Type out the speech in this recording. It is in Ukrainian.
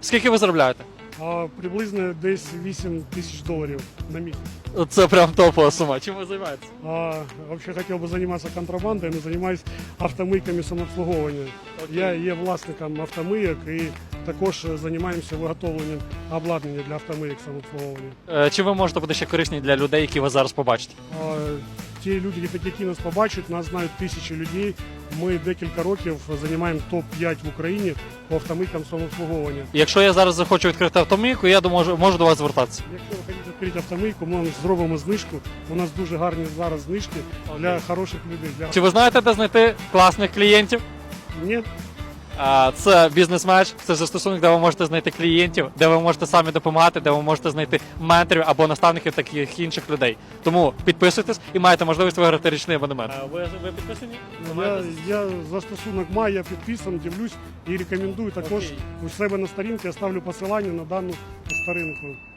Скільки ви заробляєте? А приблизно десь 8 тисяч доларів на місяць. Це прям топова сума. Чим ви займаєтесь? А вообще хотів би займатися контрабандою, але займаюся автомийками самообслуговування. Я є власником автомийок і також займаємося виготовленням обладнання для автомийок самообслуговування. Е, Чи ви можете бути ще корисні для людей, які ви зараз побачите? А ті люди, які нас побачать, нас знають тисячі людей. Ми декілька років займаємо топ-5 в Україні по автомийкам самообслуговування. Якщо я зараз захочу відкрити автомийку, я думаю, можу до вас звертатися. Якщо ви хочете відкрити автомийку, ми вам зробимо знижку. У нас дуже гарні зараз знижки для хороших людей. Для... Чи ви знаєте, де знайти класних клієнтів? Ні, Це бізнес-меч, це застосунок, де ви можете знайти клієнтів, де ви можете самі допомагати, де ви можете знайти менторів або наставників таких інших людей. Тому підписуйтесь і маєте можливість виграти річний абонемент. Ви, ви підписані? я, я застосунок маю, я підписаний, дивлюсь і рекомендую також Окей. у себе на сторінці. Я ставлю посилання на дану сторінку.